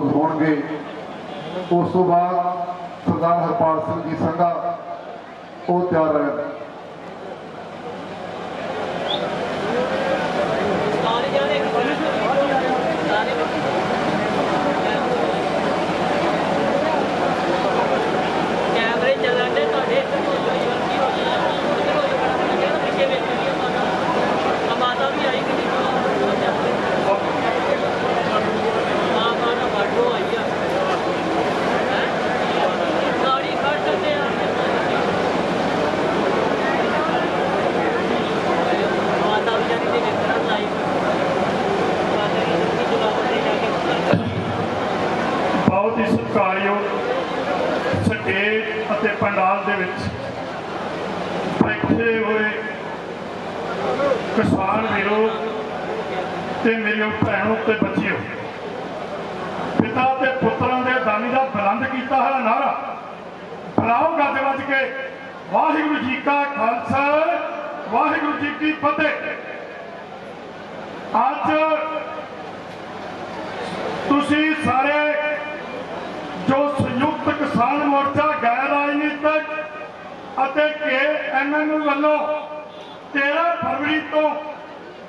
ਸੰਬੋਧਨ ਹੋਣਗੇ। ਉਸ ਤੋਂ ਬਾਅਦ ਸਰਦਾਰ ਹਰਪਾਲ ਸਿੰਘ ਜੀ ਸੰਘਾ ਉਹ ਤਿਆਰ ਰਹਿਣ ਸਾਰੇ ਜਾਣੇ ਸਾਰੇ ਕੈਮਰੇ ਚੱਲਣ ਦੇ ਤੁਹਾਡੇ ਕੀ ਹੋ ਗਿਆ ਪਿੱਛੇ ਵੇਖ ਲਈ ਮਾਤਾ ਮਾਤਾ ਵੀ ਆਈ ਕਿ ਮਾਂ ਮਾਂ ਦਾ ਬਾਟੋ ਆਈ ਆ ਹੈਂ? ਗਾੜੀ ਖੜ ਸਕਦੇ ਆ ਮਾਤਾ ਵੀ ਜਾਨੀ ਦੇ ਵੇਖਣਾ ਲਾਈਵ ਮਾਤਾ ਦੀ ਜਵਾਬ ਦੇ ਜਾ ਕੇ ਬਹੁਤ ਹੀ ਸਤਿਕਾਰਯੋਗ ਸਟੇਜ ਅਤੇ ਪੰਡਾਲ ਦੇ ਵਿੱਚ ਬੈਠੇ ਹੋਏ ਕਿਸਾਨ ਵੀਰੋ ਤੇ ਮੇਰੀਆਂ ਭੈਣੋ ਤੇ ਬੱਚਿਓ। ਪਿਤਾ ਤੇ ਪੁੱਤਰਾਂ ਦੇ ਦਾਨੀ ਦਾ ਬੁਲੰਦ ਕੀਤਾ ਹੋਇਆ ਨਾਰਾ। ਬਲਾਓ ਗੱਜ ਵੱਜ ਕੇ, ਵਾਹਿਗੁਰੂ ਜੀ ਕਾ ਖਾਲਸਾ, ਵਾਹਿਗੁਰੂ ਜੀ ਕੀ ਫਤਿਹ। ਅੱਜ ਤੁਸੀਂ ਸਾਰੇ ਜੋ ਸੰਯੁਕਤ ਕਿਸਾਨ ਮੋਰਚਾ, ਗੈਰ ਰਾਜਨੀਤਿਕ ਅਤੇ ਕੇ ਐਮਐਨ ਵੱਲੋਂ 13 ਫਰਵਰੀ ਤੋਂ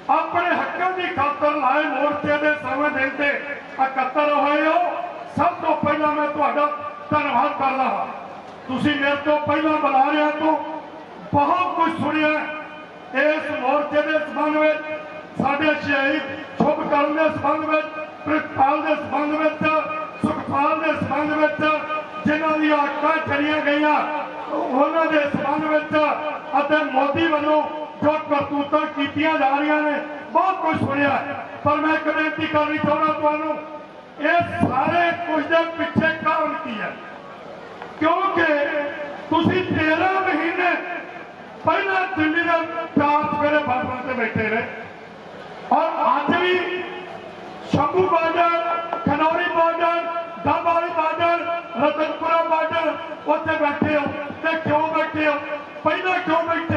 ਆਪਣੇ ਹੱਕਾਂ ਦੀ ਖਾਤਰ ਲਾਏ ਮੋਰਚੇ ਦੇ ਸਮੇਂ ਦਿਨ ਤੇ ਇਕੱਤਰ ਹੋਏ ਹੋ। ਸਭ ਤੋਂ ਪਹਿਲਾਂ ਮੈਂ ਤੁਹਾਡਾ ਧੰਨਵਾਦ ਕਰਦਾ ਹਾਂ। ਤੁਸੀਂ ਮੇਰੇ ਤੋਂ ਪਹਿਲਾਂ ਬੁਲਾਰਿਆਂ ਤੋਂ ਬਹੁਤ ਕੁਝ ਸੁਣਿਆ ਇਸ ਮੋਰਚੇ ਦੇ ਸੰਬੰਧ ਵਿੱਚ, ਸਾਡੇ ਸ਼ਹੀਦ ਸ਼ੁਭ ਕਰਨ ਦੇ ਸੰਬੰਧ ਵਿੱਚ, ਪ੍ਰਿਤਪਾਲ ਦੇ ਸੰਬੰਧ ਵਿੱਚ, ਸੁਖਪਾਲ ਦੇ ਸੰਬੰਧ ਵਿੱਚ, ਜਿਨ੍ਹਾਂ ਦੀਆਂ ਅੱਖਾਂ ਚੜੀਆਂ ਗਈਆਂ, ਉਹਨਾਂ ਦੇ ਸੰਬੰਧ ਵਿੱਚ ਅਤੇ ਮੋਦੀ ਵੱਲੋਂ ਜੋ ਕਰਤੂਤਾਂ ਕੀਤੀਆਂ ਜਾ ਰਹੀਆਂ ਨੇ, ਬਹੁਤ ਕੁਝ ਹੋਇਆ ਪਰ ਮੈਂ ਇੱਕ ਬੇਨਤੀ ਕਰਨੀ ਚਾਹੁੰਦਾ ਤੁਹਾਨੂੰ, ਇਹ ਸਾਰੇ ਕੁਝ ਦੇ ਪਿੱਛੇ ਕਾਰਨ ਕੀ ਹੈ? ਕਿਉਂਕਿ ਤੁਸੀਂ 13 ਮਹੀਨੇ ਪਹਿਲਾਂ ਦਿੱਲੀ ਦੇ ਚਾਰ ਸਵੇਰੇ ਬਾਰਡਰ ਤੇ ਬੈਠੇ ਰਹੇ। ਔਰ ਅੱਜ ਵੀ Shambhu border, Khanauri border Dabwali border, Ratanpura border ਉੱਥੇ ਬੈਠੇ ਹੋ ਤੇ ਕਿਉਂ ਬੈਠੇ ਹੋ? ਪਹਿਲਾਂ ਕਿਉਂ ਬੈਠੇ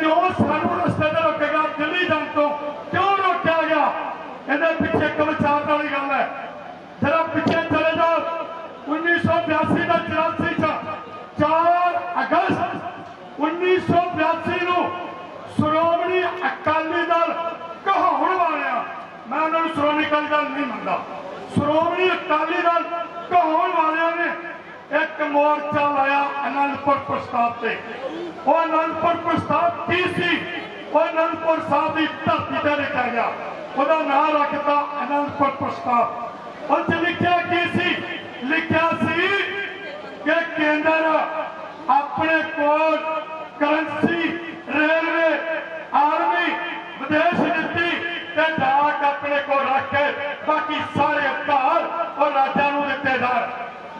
ਕਿਉਂ ਸਾਨੂੰ ਰਸਤੇ ਤੇ ਰੋਕੇਗਾ ਦਿੱਲੀ ਜਾਣ ਤੋਂ ਕਿਉਂ ਰੋਕਿਆ ਗਿਆ? ਇਹਦੇ ਪਿੱਛੇ ਇੱਕ ਵਿਚਾਰ ਵਾਲੀ ਗੱਲ ਹੈ। ਜਰਾ ਪਿੱਛੇ ਚਲੇ ਜਾਓ। 1982 ਦਾ 84 ਚ 4 ਅਗਸਤ 1982 ਨੂੰ ਸ਼੍ਰੋਮਣੀ ਅਕਾਲੀ ਦਲ ਕਹਾਉਣ ਵਾਲਿਆਂ ਮੈਂ ਉਹਨਾਂ ਨੂੰ ਸ਼੍ਰੋਮਣੀ ਅਕਾਲੀ ਦਲ ਨਹੀਂ ਮੰਨਦਾ। ਸ਼੍ਰੋਮਣੀ ਅਕਾਲੀ ਦਲ ਕਹਾਉਣ ਵਾਲਿਆਂ ਨੇ ਇੱਕ ਮੋਰਚਾ ਲਾਇਆ ਅਨੰਦਪੁਰ ਪ੍ਰਸਤਾਵ ਤੇ। ਉਹ ਅਨੰਦਪੁਰ ਪ੍ਰਸਤਾਵ ਕੀ ਸੀ? ਉਹ ਅਨੰਦਪੁਰ ਸਾਹਿਬ ਦੀ ਧਰਤੀ ਤੇ ਲਿਖਿਆ ਗਿਆ। ਉਹਦਾ ਨਾਮ ਰੱਖਤਾ ਅਨੰਦਪੁਰ ਪ੍ਰਸਤਾਵ। ਉਹ 'ਚ ਲਿਖਿਆ ਕੀ ਸੀ? ਲਿਖਿਆ ਸੀ ਕਿ ਕੇਂਦਰ ਆਪਣੇ ਕੋਲ ਕਰੰਸੀ, ਰੇਲਵੇ, ਆਰਮੀ, ਵਿਦੇਸ਼ ਨੀਤੀ ਤੇ ਡਾਕ ਆਪਣੇ ਕੋਲ ਰੱਖ ਕੇ ਬਾਕੀ ਸਾਰੇ ਅਧਿਕਾਰ ਉਹ ਰਾਜਾਂ ਨੂੰ ਦਿੱਤੇ ਜਾਣ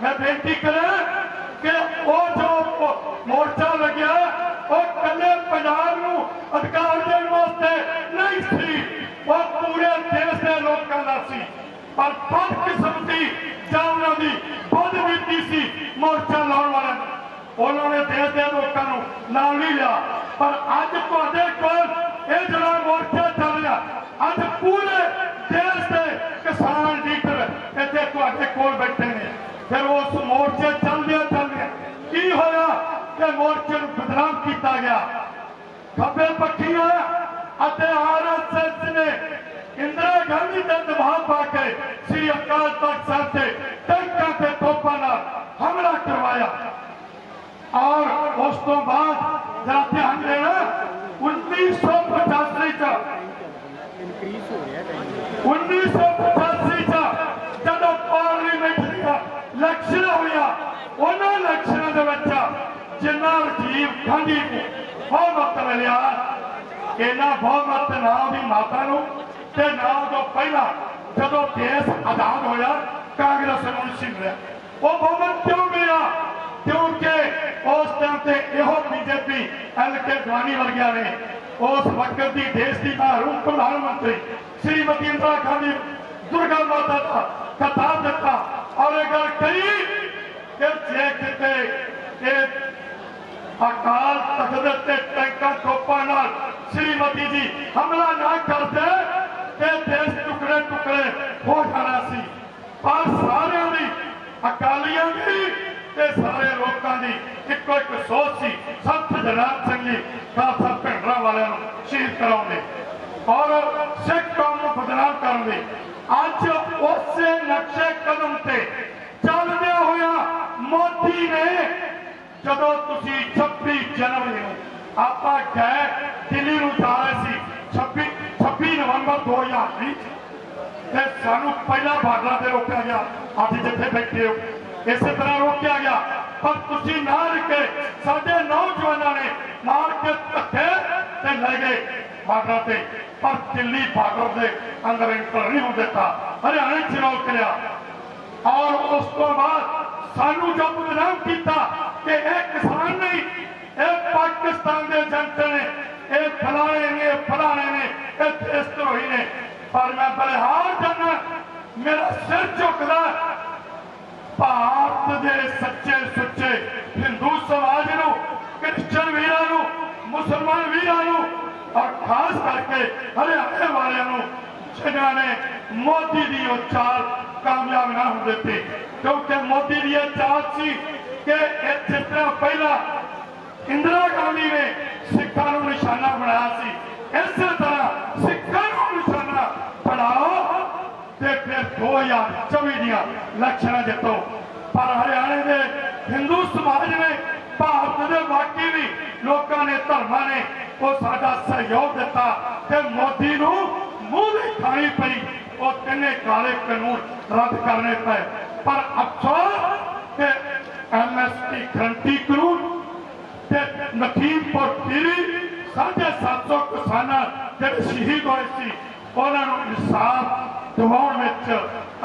ਮੈਂ ਬੇਨਤੀ ਕਰਾਂ ਕਿ ਉਹ ਜੋ ਮੋਰਚਾ ਲੱਗਿਆ, ਉਹ ਕੱਲੇ ਪੰਜਾਬ ਨੂੰ ਅਧਿਕਾਰ ਦੇਣ ਵਾਸਤੇ ਨਹੀਂ ਸੀ। ਉਹ ਪੂਰੇ ਦੇਸ਼ ਦੇ ਲੋਕਾਂ ਦਾ ਸੀ। ਪਰ ਬਦ ਜਾਂ ਉਹਨਾਂ ਦੀ ਬਦ ਸੀ ਮੋਰਚਾ ਲਾਉਣ ਵਾਲਿਆਂ ਦੀ। ਉਹਨਾਂ ਨੇ ਦੇਸ਼ ਦੇ ਲੋਕਾਂ ਨੂੰ ਨਾਲ ਨਹੀਂ ਲਿਆ। ਪਰ ਅੱਜ ਤੁਹਾਡੇ ਕੋਲ ਇਹ ਜਿਹੜਾ ਮੋਰਚਾ ਚੱਲ ਰਿਹਾ, ਅੱਜ ਪੂਰੇ ਦੇਸ਼ ਦੇ ਕਿਸਾਨ ਲੀਡਰ ਇੱਥੇ ਤੁਹਾਡੇ ਕੋਲ ਬੈਠੇ किया गया खबे पक्षिया इंदिरा गांधी के दबाव पाके श्री अकाल तख्त साहब से टैंकों के तोपा न हमला करवाया और उस तो बाद ध्यान देना उन्नीस सौ पचासी पचास उन्नीस सौ पचासी ਰਾਜੀਵ ਗਾਂਧੀ ਨੂੰ ਬਹੁਮਤ ਮਿਲਿਆ ਇਹਨਾਂ ਬਹੁਮਤ ਨਾ ਉਹਦੀ ਮਾਤਾ ਨੂੰ ਤੇ ਨਾ ਉਦੋਂ ਪਹਿਲਾਂ ਜਦੋਂ ਦੇਸ਼ ਆਜ਼ਾਦ ਹੋਇਆ, ਕਾਂਗਰਸ ਨੂੰ ਨਹੀਂ ਮਿਲਿਆ। ਉਹ ਬਹੁਮਤ ਕਿਉਂ ਮਿਲਿਆ? ਕਿਉਂਕਿ ਉਸ ਟਾਈਮ ਤੇ ਇਹੋ ਬੀਜੇਪੀ, ਐਲ ਕੇ ਅਡਵਾਨੀ ਵਰਗਿਆਂ ਨੇ ਉਸ ਵਕਤ ਦੀ ਦੇਸ਼ ਦੀ ਧਾਰੂ ਪ੍ਰਧਾਨ ਮੰਤਰੀ ਸ਼੍ਰੀਮਤੀ ਇੰਦਰਾ ਗਾਂਧੀ ਦੁਰਗਾ ਮਾਤਾ ਦਾ ਖਿਤਾਬ ਦਿੱਤਾ। ਔਰ ਇਹ ਗੱਲ ਕਹੀ ਕਿ ਜੇ ਕਿਤੇ ਇਹ ਅਕਾਲ ਤਖਤ ਤੇ ਟੈਂਕਾਂ ਤੋਪਾਂ ਨਾਲ ਸ਼੍ਰੀਮਤੀ ਜੀ ਹਮਲਾ ਨਾ ਕਰਦੇ ਤੇ ਦੇਸ਼ ਟੁਕੜੇ ਟੁਕੜੇ ਹੋ ਜਾਣਾ ਸੀ। ਪਰ ਸਾਰਿਆਂ ਦੀ, ਅਕਾਲੀਆਂ ਦੀ ਤੇ ਸਾਰੇ ਲੋਕਾਂ ਦੀ ਇੱਕੋ ਇੱਕ ਸੋਚ ਸੀ, ਸੰਤ ਜਨਾਬ ਸਿੰਘ ਜੀ ਖਾਲਸਾ ਭਿੰਡਰਾਂ ਵਾਲਿਆਂ ਨੂੰ ਸ਼ਹੀਦ ਕਰਾਉਣ ਦੀ ਔਰ ਸਿੱਖ ਕੌਮ ਨੂੰ ਬਦਨਾਮ ਕਰਨ ਲਈ। ਅੱਜ ਉਸੇ ਨਕਸ਼ੇ ਕਦਮ ਤੇ ਚੱਲਦਿਆਂ ਹੋਇਆ ਮੋਦੀ ਨੇ ਜਦੋਂ ਤੁਸੀਂ 26 ਜਨਵਰੀ ਨੂੰ ਆਪਾਂ ਗਏ, ਦਿੱਲੀ ਨੂੰ ਜਾ ਰਹੇ ਸੀ 26 26 ਨਵੰਬਰ 2020 ਤੇ ਸਾਨੂੰ ਪਹਿਲਾਂ ਬਾਰਡਰਾਂ ਤੇ ਰੋਕਿਆ ਗਿਆ, ਅੱਜ ਜਿੱਥੇ ਬੈਠੇ ਹੋ। ਇਸੇ ਤਰ੍ਹਾਂ ਰੋਕਿਆ ਗਿਆ। ਪਰ ਤੁਸੀਂ ਨਾ ਰੁਕੇ ਸਾਡੇ ਨੌਜਵਾਨਾਂ ਨੇ ਮਾਰ ਕੇ ਧੱਕੇ ਤੇ ਲੈ ਗਏ ਬਾਰਡਰਾਂ ਤੇ। ਪਰ ਦਿੱਲੀ ਬਾਰਡਰ ਦੇ ਅੰਦਰ ਇੰਟਰ ਨਹੀਂ ਹੋਣ ਦਿੱਤਾ। ਹਰਿਆਣੇ ਚ ਰੋਕ ਲਿਆ। ਔਰ ਉਸ ਤੋਂ ਬਾਅਦ ਸਾਨੂੰ ਜੋ ਬਦਨਾਮ ਕੀਤਾ ਕਿ ਇਹ ਕਿਸਾਨ ਨਹੀਂ, ਇਹ ਪਾਕਿਸਤਾਨ ਦੇ ਏਜੰਟ ਨੇ, ਇਹ ਫਲਾਣੇ ਨੇ ਫਲਾਣੇ ਨੇ, ਇਹ ਦੇਸ਼ ਧਰੋਹੀ ਨੇ। ਪਰ ਮੈਂ ਬਲਿਹਾਰ ਜਾਣਾ ਮੇਰਾ ਸਿਰ ਝੁਕਦਾ, ਭਾਰਤ ਦੇ ਸੱਚੇ ਸੁੱਚੇ ਹਿੰਦੂ ਸਮਾਜ ਨੂੰ, ਕ੍ਰਿਸਚਨ ਵੀਰਾਂ ਨੂੰ, ਮੁਸਲਮਾਨ ਵੀਰਾਂ ਨੂੰ, ਔਰ ਖਾਸ ਕਰਕੇ ਹਰਿਆਣੇ ਵਾਲਿਆਂ ਨੂੰ, ਜਿਨ੍ਹਾਂ ਨੇ ਮੋਦੀ ਦੀ ਉਹ ਚਾਲ ਕਾਮਯਾਬ ਨਾ ਹੋਣ ਦਿੱਤੀ। ਕਿਉਂਕਿ ਮੋਦੀ ਦੀ ਇਹ ਚਾਲ ਸੀ ਕਿ ਇਹ ਤਰ੍ਹਾਂ ਪਹਿਲਾਂ ਇੰਦਰਾ ਗਾਂਧੀ ਨੇ ਸਿੱਖਾਂ ਨੂੰ ਨਿਸ਼ਾਨਾ ਬਣਾਇਆ ਸੀ। ਇਸੇ ਤਰ੍ਹਾਂ ਸਿੱਖਾਂ ਨੂੰ ਨਿਸ਼ਾਨਾ ਬਣਾਓ ਤੇ ਫਿਰ 2024 ਦੀਆਂ ਇਲੈਕਸ਼ਨਾਂ ਜਿੱਤੋ। ਪਰ ਹਰਿਆਣੇ ਦੇ ਹਿੰਦੂ ਸਮਾਜ ਨੇ, ਭਾਰਤ ਦੇ ਬਾਕੀ ਵੀ ਲੋਕਾਂ ਨੇ, ਧਰਮਾਂ ਨੇ ਉਹ ਸਾਡਾ ਸਹਿਯੋਗ ਦਿੱਤਾ ਤੇ ਮੋਦੀ ਨੂੰ ਮੂੰਹ ਦੀ ਖਾਣੀ ਪਈ। ਉਹ ਤਿੰਨੇ ਕਾਲੇ ਕਾਨੂੰਨ ਰੱਦ ਕਰਨੇ ਪਏ। ਪਰ ਅਫਸੋਸ ਕਿ ਐਮਐਸਪੀ ਗਰੰਟੀ ਕਾਨੂੰਨ ਤੇ ਨਖੀਮਪੁਰ ਖੀਰੀ ਸਾਢੇ 700 ਕਿਸਾਨਾਂ ਜਿਹੜੇ ਸ਼ਹੀਦ ਹੋਏ ਸੀ, ਉਹਨਾਂ ਨੂੰ ਇਨਸਾਫ ਦਿਵਾਉਣ ਵਿੱਚ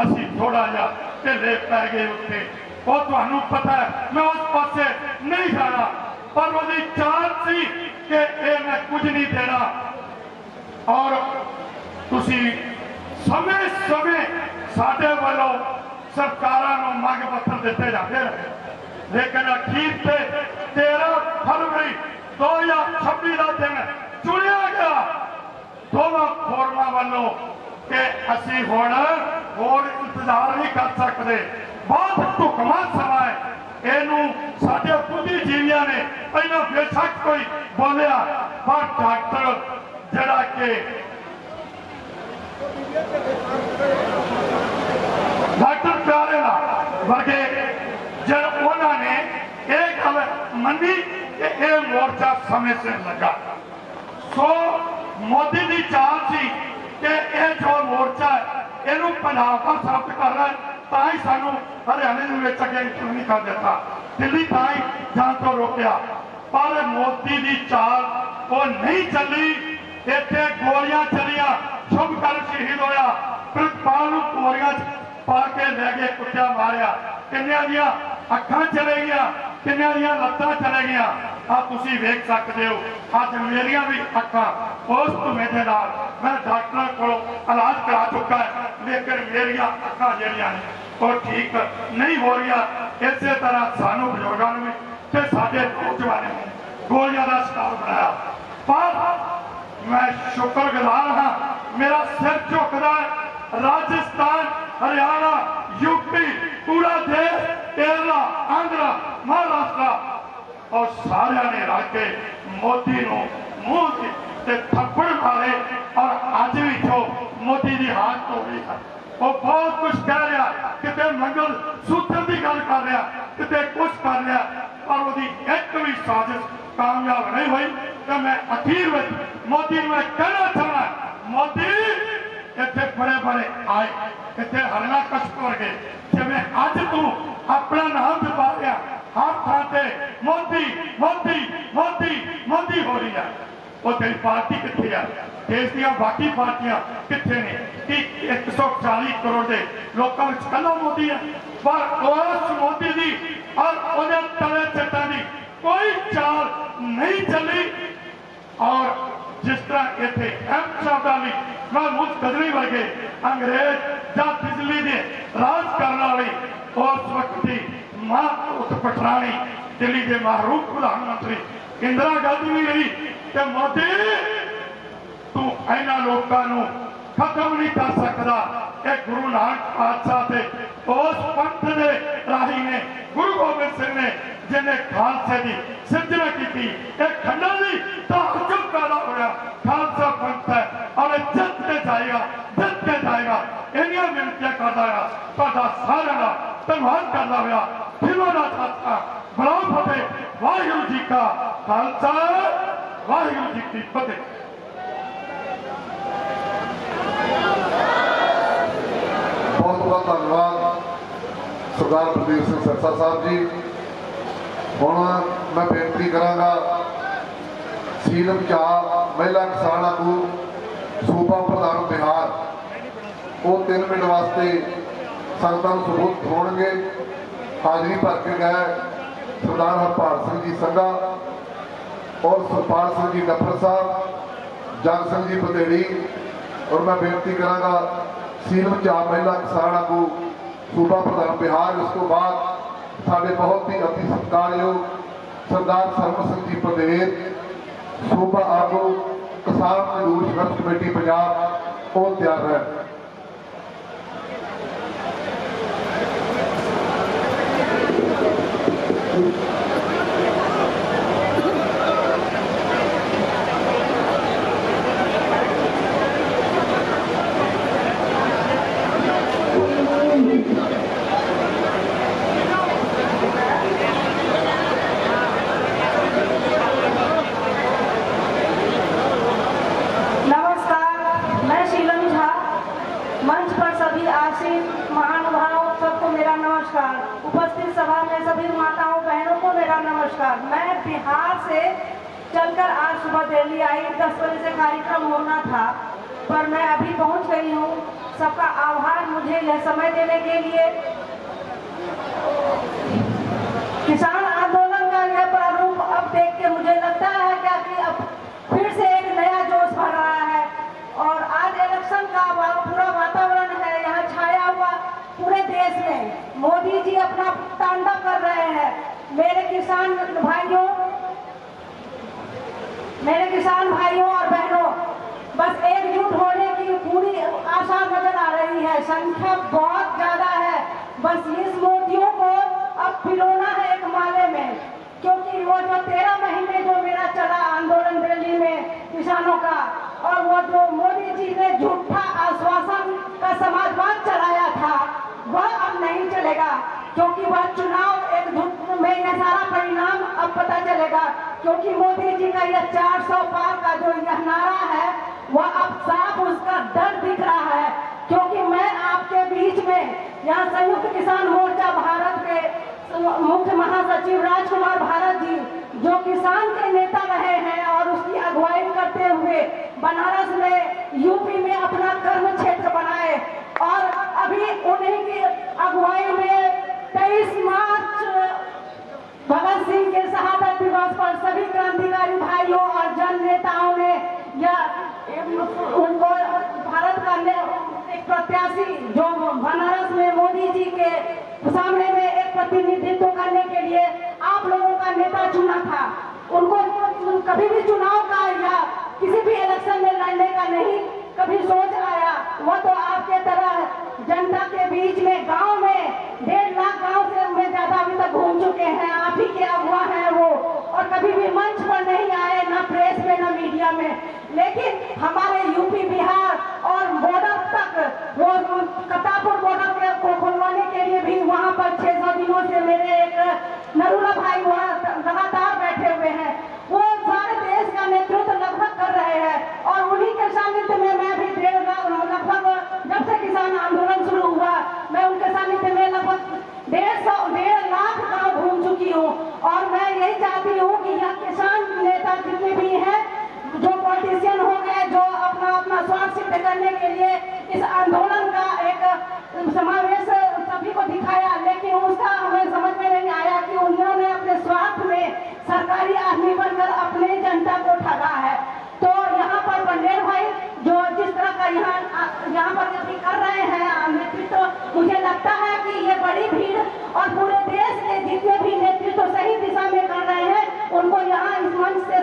ਅਸੀਂ ਥੋੜਾ ਜਿਹਾ ਢਿੱਲੇ ਪੈ ਗਏ ਉੱਤੇ ਉਹ ਤੁਹਾਨੂੰ ਪਤਾ ਮੈਂ ਉਸ ਪਾਸੇ ਨਹੀਂ ਜਾਣਾ ਪਰ ਉਹਦੀ ਚਾਲ ਸੀ ਕਿ ਇਹ ਮੈਂ ਕੁਝ ਨਹੀਂ ਦੇਣਾ। ਔਰ ਤੁਸੀਂ ਸਮੇਂ ਸਮੇਂ ਸਾਡੇ ਵੱਲੋਂ ਸਰਕਾਰਾਂ ਨੂੰ ਮੰਗ ਪੱਤਰ ਦਿੱਤੇ ਜਾਂਦੇ ਨੇ ਲੇਕਿਨ ਅਖੀਰ ਤੇ 13 ਫਰਵਰੀ 2026 ਦਾ ਦਿਨ ਚੁਣਿਆ ਗਿਆ। ਦੋਵਾਂ ਫੋਰਮਾਂ ਵੱਲੋਂ ਕਿ ਅਸੀਂ ਹੁਣ ਹੋਰ ਇੰਤਜ਼ਾਰ ਨਹੀਂ ਕਰ ਸਕਦੇ। ਬਹੁਤ ਢੁਕਵਾਂ ਸਮਾਂ ਹੈ। ਇਹਨੂੰ ਸਾਡੇ ਬੁੱਧੀਜੀਵੀਆਂ ਨੇ ਪਹਿਲਾਂ ਬੇਸ਼ੱਕ ਕੋਈ ਬੋਲਿਆ ਪਰ ਡਾਕਟਰ ਜਿਹੜਾ ਕਿ ਡਾਕਟਰ ਪਿਆਰੇ ਦਾ ਵਰਗੇ ਜਦ ਉਹਨਾਂ ਨੇ ਇਹ ਗੱਲ ਮੰਨੀ ਕਿ ਇਹ ਮੋਰਚਾ ਸਮੇਂ ਸਿਰ ਲੱਗਾ। ਸੋ ਮੋਦੀ ਦੀ ਚਾਲ ਸੀ ਕਿ ਇਹ ਜੋ ਮੋਰਚਾ ਹੈ, ਇਹਨੂੰ ਪੰਜਾਬ ਸਾਬਤ ਕਰਨਾ ਤਾਂ ਹੀ ਸਾਨੂੰ ਹਰਿਆਣੇ ਦੇ ਵਿੱਚ ਅੱਗੇ ਨਹੀਂ ਕਰ ਦਿੱਤਾ। ਦਿੱਲੀ ਤਾਂ ਹੀ ਜਾਣ ਤੋਂ ਰੋਕਿਆ। ਪਰ ਮੋਦੀ ਦੀ ਚਾਲ ਉਹ ਨਹੀਂ ਚੱਲੀ। ਇੱਥੇ ਗੋਲੀਆਂ ਚੱਲੀਆਂ, ਸ਼ੁਭ ਕਰ ਸ਼ਹੀਦ ਹੋਇਆ। ਪ੍ਰਿਤਪਾਲ ਨੂੰ ਗੋਲੀਆਂ 'ਚ ਪਾ ਕੇ ਲੈ ਕੇ ਕੁੱਟਿਆ, ਮਾਰਿਆ। ਕਿੰਨਿਆਂ ਦੀਆਂ ਅੱਖਾਂ ਚਲੇ ਗਈਆਂ, ਕਿੰਨਿਆਂ ਦੀਆਂ ਲੱਤਾਂ ਚਲੇ ਗਈਆਂ। ਆ ਤੁਸੀਂ ਵੇਖ ਸਕਦੇ ਹੋ, ਅੱਜ ਮੇਰੀਆਂ ਵੀ ਅੱਖਾਂ ਉਸ ਧੁਵੇਂ ਦੇ ਨਾਲ ਮੈਂ ਡਾਕਟਰਾਂ ਕੋਲੋਂ ਇਲਾਜ ਕਰਾ ਚੁੱਕਾ ਹੈ, ਲੇਕਿਨ ਮੇਰੀਆਂ ਅੱਖਾਂ ਜਿਹੜੀਆਂ ਨੇ, ਉਹ ਠੀਕ ਨਹੀਂ ਹੋ ਰਹੀਆਂ। ਇਸੇ ਤਰ੍ਹਾਂ ਸਾਨੂੰ ਬਜ਼ੁਰਗਾਂ ਨੂੰ ਤੇ ਸਾਡੇ ਨੌਜਵਾਨਾਂ ਨੂੰ ਗੋਲੀਆਂ ਦਾ ਸ਼ਿਕਾਰ ਬਣਾਇਆ। ਪਰ ਮੈਂ ਸ਼ੁਕਰਗੁਜ਼ਾਰ ਹਾਂ, ਮੇਰਾ ਸਿਰ ਝੁਕਦਾ ਹੈ। ਰਾਜਸਥਾਨ, ਹਰਿਆਣਾ ਯੂਪੀ ਪੂਰਾ ਦੇਸ਼, ਕੇਰਲਾ, ਆਂਧਰਾ, ਮਹਾਰਾਸ਼ਟਰ ਔਰ ਸਾਰਿਆਂ ਨੇ ਰਲ ਕੇ ਮੋਦੀ ਨੂੰ ਮੂੰਹ ਤੇ- ਥੱਪੜ ਮਾਰੇ ਔਰ ਅੱਜ ਵੀ ਜੋ ਮੋਦੀ ਦੀ ਹਾਲਤ ਹੋ ਰਹੀ ਹੈ। ਉਹ ਬਹੁਤ ਕੁਝ ਕਹਿ ਰਿਹਾ, ਕਿਤੇ ਮੰਗਲ ਸੂਤਰ ਦੀ ਗੱਲ ਕਰ ਰਿਹਾ, ਕਿਤੇ ਕੁਝ ਕਰ ਰਿਹਾ, ਪਰ ਉਹਦੀ ਇੱਕ ਵੀ ਸਾਜ਼ਿਸ਼ ਕਾਮਯਾਬ ਨਹੀਂ ਹੋਈ। ਤੇ ਮੈਂ ਅਖੀਰ ਵਿੱਚ ਮੋਦੀ ਨੂੰ ਇਹ ਕਹਿਣਾ ਚਾਹੁੰਦਾ ਮੋਦੀ ਇੱਥੇ ਬੜੇ ਬੜੇ ਆਏ, ਇੱਥੇ ਹਰਨਾ ਕਸ਼ਪ ਵਰਗੇ, ਜਿਵੇਂ ਅੱਜ ਤੂੰ ਆਪਣਾ ਨਾਮ ਜਪਾ ਰਿਹਾ। ਹਰ ਥਾਂ ਤੇ ਮੋਦੀ ਮੋਦੀ ਮੋਦੀ ਮੋਦੀ ਹੋ ਰਹੀ ਹੈ ਉਹ ਤੇਰੀ ਪਾਰਟੀ ਕਿੱਥੇ ਆ? ਦੇਸ਼ ਦੀਆਂ ਬਾਕੀ ਪਾਰਟੀਆਂ ਕਿੱਥੇ ਨੇ? ਕਿ 140 ਕਰੋੜ ਦੇ ਲੋਕਾਂ ਵਿੱਚ ਕੱਲਾ ਮੋਦੀ ਹੈ ਪਰ ਉਸ ਮੋਦੀ ਦੀ ਔਰ ਉਹਦੇ ਤਲੇ ਚੱਟਾਂ ਦੀ ਕੋਈ ਚਾਲ ਨਹੀਂ ਚੱਲੀ। ਔਰ ਜਿਸ ਤਰ੍ਹਾਂ ਇੱਥੇ ਐਮ ਸਾਹਿਬਾ ਮਹਿਮੂਦ ਗਜ਼ਨੀ ਵਰਗੇ ਅੰਗਰੇਜ਼ ਜਾਂ ਬਿਜਲੀ ਦੇ ਰਾਜ ਕਰਨ ਵਾਲੀ ਉਸ ਵਕਤ ਦੀ ਮਾਂ ਪਟਰਾਣੀ ਦਿੱਲੀ ਦੇ ਮਹਰੂਮ ਪ੍ਰਧਾਨ ਮੰਤਰੀ ਇੰਦਰਾ ਗਾਂਧੀ ਵੀ ਰਹੀ ਤੇ ਮੋਦੀ, ਤੂੰ ਇਹਨਾਂ ਲੋਕਾਂ ਨੂੰ ਖਤਮ ਨਹੀਂ ਕਰ ਸਕਦਾ। ਇਹ ਗੁਰੂ ਨਾਨਕ ਪਾਤਸ਼ਾਹ ਤੇ ਉਸ ਪੰਥ ਦੇ ਰਾਹੀ ਨੇ, ਗੁਰੂ ਗੋਬਿੰਦ ਸਿੰਘ ਨੇ ਜਿਹਨੇ ਖਾਲਸੇ ਦੀ ਸਿਰਜਣਾ ਕੀਤੀ, ਇਹ ਖੰਡਾ ਦੀ ਤਾਕਤ ਪੈਦਾ ਹੋਇਆ। ਖਾਲਸਾ ਪੰਥ ਹੈ ਔਰ ਜਿੱਤ ਕੇ ਜਾਏਗਾ, ਜਿੱਤ ਕੇ ਜਾਏਗਾ। ਇੰਨੀਆਂ ਬੇਨਤੀਆਂ ਕਰਦਾ ਆ ਤੁਹਾਡਾ ਸਾਰਿਆਂ ਦਾ ਧੰਨਵਾਦ ਕਰਦਾ ਹੋਇਆ। ਫਿਰੋ ਦਾ ਸਾਥਾ ਬੜਾ ਫਤਿਹ, ਵਾਹਿਗੁਰੂ ਜੀ ਕਾ ਖਾਲਸਾ, ਵਾਹਿਗੁਰੂ ਜੀ ਕੀ ਫਤਿਹ। ਬਹੁਤ ਬਹੁਤ ਧੰਨਵਾਦ ਸਰਦਾਰ ਪ੍ਰਦੀਪ ਸਿੰਘ ਸਰਸਾ ਸਾਹਿਬ ਜੀ। ਹੁਣ ਮੈਂ ਬੇਨਤੀ ਕਰਾਂਗਾ ਸੀਲਮ ਚਾਰ ਮਹਿਲਾ ਕਿਸਾਨ ਆਗੂ, ਸੂਬਾ ਪ੍ਰਧਾਨ ਬਿਹਾਰ, ਉਹ 3 ਮਿੰਟ ਵਾਸਤੇ ਸੰਗਤਾਂ ਨੂੰ ਸਬੂਤ ਹੋਣਗੇ ਹਾਜ਼ਰੀ ਭਰ ਕੇ ਗਏ ਸਰਦਾਰ ਹਰਪਾਲ ਸਿੰਘ ਜੀ ਸੰਘਾ ਔਰ ਸੁਖਪਾਲ ਸਿੰਘ ਜੀ ਡੱਫਰ ਸਾਹਿਬ ਜਗ ਸਿੰਘ ਜੀ ਬਤੇੜੀ ਔਰ ਮੈਂ ਬੇਨਤੀ ਕਰਾਂਗਾ ਸੀਲਮ ਚਾ ਮਹਿਲਾ ਕਿਸਾਨ ਆਗੂ ਸੂਬਾ ਪ੍ਰਧਾਨ ਬਿਹਾਰ ਉਸ ਤੋਂ ਬਾਅਦ ਸਾਡੇ ਬਹੁਤ ਹੀ ਅਤੀ ਸਤਿਕਾਰਯੋਗ ਸਰਦਾਰ ਸਰਮ ਸਿੰਘ ਜੀ ਪਟੇਲ ਸੂਬਾ ਆਗੂ ਕਿਸਾਨ ਮਜ਼ਦੂਰ ਸੰਘਰਸ਼ ਕਮੇਟੀ ਪੰਜਾਬ, ਉਹ ਤਿਆਰ ਹੈ सुबह दिल्ली आई, दस बजे से कार्यक्रम होना था, पर मैं अभी पहुँच गई हूँ। सबका आभार मुझे यह समय देने के लिए। किसान आंदोलन का यह प्रारूप अब देख के मुझे लगता है क्या कि अब फिर से एक नया जोश भर रहा है। और आज इलेक्शन का पूरा वातावरण है, यहाँ छाया हुआ पूरे देश में। मोदी जी अपना तांडव कर रहे हैं। मेरे किसान भाइयों मेरे किसान भाइयों और बहनों, बस एकजुट होने की पूरी आशा नज़र आ रही है। संख्या बहुत ज़्यादा है। बस इस मोदियों को अब पिरोना है एक माले में, क्योंकि वो जो तेरह महीने जो मेरा चला आंदोलन दिल्ली में किसानों का, और वो जो मोदी जी ने झूठा आश्वासन का समाजवाद चलाया था, वह अब नहीं चलेगा। क्योंकि वह चुनाव एक धुन में यह सारा परिणाम अब पता चलेगा। क्योंकि मोदी जी का यह 400 पार का जो यह नारा है, वह अब साफ़ उसका डर दिख रहा है। क्योंकि मैं आपके बीच में, यहाँ संयुक्त किसान मोर्चा भारत के मुख्य महासचिव राजकुमार भारत जी, जो किसान के नेता रहे हैं और उसकी अगुवाई करते हुए बनारस में यूपी में अपना कर्म क्षेत्र बनाए और अभी उन्हीं की अगुवाई में 23 मार्च, भगत सिंह के शहादत दिवस पर सभी क्रांतिकारी भाइयों और जन नेताओं ने यह उनको भारत का एक प्रत्याशी जो बनारस में मोदी जी के सामने में एक प्रतिनिधित्व करने के लिए आप लोगों का नेता चुना था। उनको कभी भी चुनाव का या किसी भी इलेक्शन में लड़ने का नहीं, कभी सोच आया। वो तो आपके तरह जनता के बीच में, गाँव में डेढ़ लाख गाँव से में ज़्यादा अभी तक घूम चुके हैं, आप ही क्या हुआ है वो? और कभी भी मंच पर नहीं आए, ना प्रेस में, ना मीडिया में। लेकिन हमारे यूपी बिहार और बॉर्डर तक, वो कतापुर बॉर्डर के खुलवाने के लिए भी वहाँ पर छह सौ दिनों से मेरे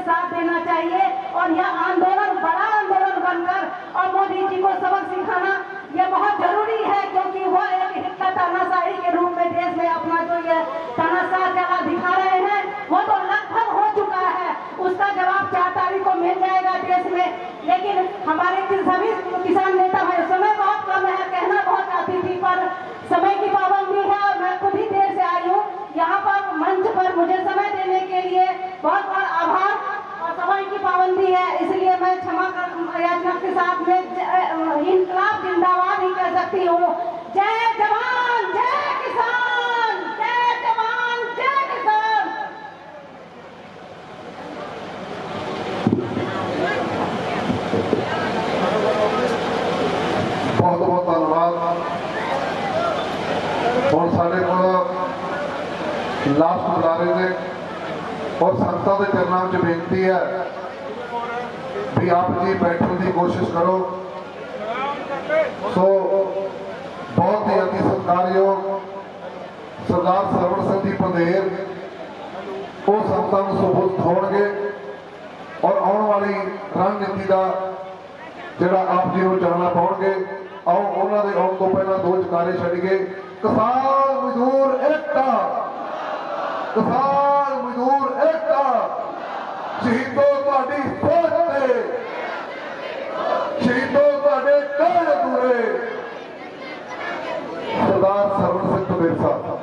साथ देना चाहिए और यह आंदोलन, बड़ा आंदोलन बनकर और मोदी जी को सबक सिखाना ये बहुत ज़रूरी है, क्योंकि वह एक हिस्सा तानाशाही के रूप में देश में अपना जो ये तानाशाह चला दिखा रहे हैं वो तो लगभग हो चुका है। उसका जवाब चार तारीख को मिल जाएगा देश में। लेकिन हमारे सभी किसान नेता है, समय बहुत कम है, कहना बहुत चाहती थी पर समय की पाबंदी है और मैं खुद ही देर से आई हूँ। यहाँ पर मंच पर मुझे समय देने के लिए बहुत बहुत आभार। पॉइंट की पाबंदी है, इसलिए मैं क्षमा कर याचना के साथ में इनकलाब जिंदाबाद ही कर सकती हूँ। जय जवान, जय किसान, जय जवान, जय किसान। बहुत बहुत धन्यवाद। और साढ़े को लास्ट बुला रहे थे और संस्था के चरणों में बेनती है ਵੀ ਆਪ ਜੀ ਬੈਠਣ ਦੀ ਕੋਸ਼ਿਸ਼ ਕਰੋ। ਸੋ, ਬਹੁਤ ਹੀ ਅਤੀ ਸਤਿਕਾਰਯੋਗ ਸਰਦਾਰ ਸਰਵਣ ਸਿੰਘ ਜੀ ਪੰਧੇਰ, ਉਹ ਸੰਗਤਾਂ ਨੂੰ ਸਬੂਤ ਹੋਣਗੇ ਔਰ ਆਉਣ ਵਾਲੀ ਰਣਨੀਤੀ ਦਾ ਜਿਹੜਾ ਆਪ ਜੀ ਨੂੰ ਜਾਣਾ ਪਾਉਣਗੇ। ਆਓ, ਉਹਨਾਂ ਦੇ ਆਉਣ ਤੋਂ ਪਹਿਲਾਂ ਦੋ ਜਕਾਰੇ ਛੱਡੀਏ। ਕਿਸਾਨ ਮਜ਼ਦੂਰ ਏਕਤਾ। ਕਿਸਾਨ ਮਜ਼ਦੂਰ ਏਕਤਾ। ਸ਼ਹੀਦੋ ਤੁਹਾਡੀ ਸੋਚ ਤੇ ਸ਼ਹੀਦੋ ਤੁਹਾਡੇ ਕਹਿਣ ਦੂਰੇ ਸਰਦਾਰ ਸਰਵਣ ਸਿੰਘ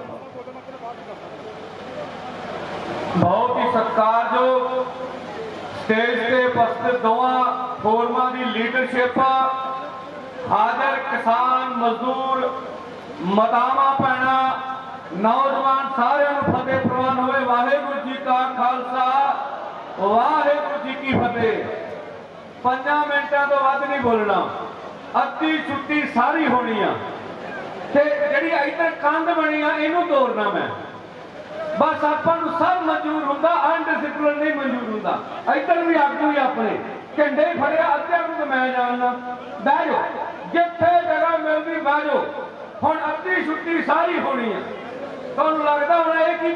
ਬਹੁਤ ਹੀ ਸਤਿਕਾਰਯੋਗ ਸਟੇਜ ਤੇ ਉਪਸਥਿਤ ਦੋਵਾਂ ਫੋਰਮਾਂ ਦੀ ਲੀਡਰਸ਼ਿਪ ਹਾਜ਼ਰ ਕਿਸਾਨ, ਮਜ਼ਦੂਰ, ਮਤਾਵਾ ਪੈਣਾ, ਨੌਜਵਾਨ ਸਾਰਿਆਂ ਨੂੰ ਫਤਿਹ ਪ੍ਰਵਾਨ ਹੋਵੇ। ਵਾਹਿਗੁਰੂ ਜੀ ਕਾ ਖਾਲਸਾ, ਵਾਹਿਗੁਰੂ ਜੀ ਕੀ ਫਤਿਹ। ਪੰਜਾਂ ਮਿੰਟਾਂ ਤੋਂ ਵੱਧ ਨਹੀਂ ਬੋਲਣਾ। ਅੱਧੀ ਛੁੱਟੀ ਸਾਰੀ ਹੋਣੀ ਆ। ਤੇ ਜਿਹੜੀ ਇੱਧਰ ਕੰਧ ਬਣੀ ਆ, ਇਹਨੂੰ ਤੋੜਨਾ ਮੈਂ। ਬਸ ਆਪਾਂ ਨੂੰ ਸਭ ਮਨਜ਼ੂਰ ਹੁੰਦਾ ਅਨਡਿਸਪਲਿਨ ਨਹੀਂ ਮਨਜ਼ੂਰ ਹੁੰਦਾ। ਇੱਧਰ ਵੀ ਆਗੂ ਹੀ ਆਪਣੇ, ਝੰਡੇ ਫੜਿਆ, ਅੱਧਿਆਂ ਨੂੰ ਮੈਂ ਜਾਣਦਾ ਬਹਿ ਜਾਓ, ਜਿੱਥੇ ਜਗ੍ਹਾ ਮਿਲਦੀ ਬਹਿ ਜਾਓ। ਹੁਣ ਅੱਧੀ ਛੁੱਟੀ ਸਾਰੀ ਹੋਣੀ ਹੈ ਤੁਹਾਨੂੰ ਲੱਗਦਾ ਹੁਣ ਇਹ ਕੀ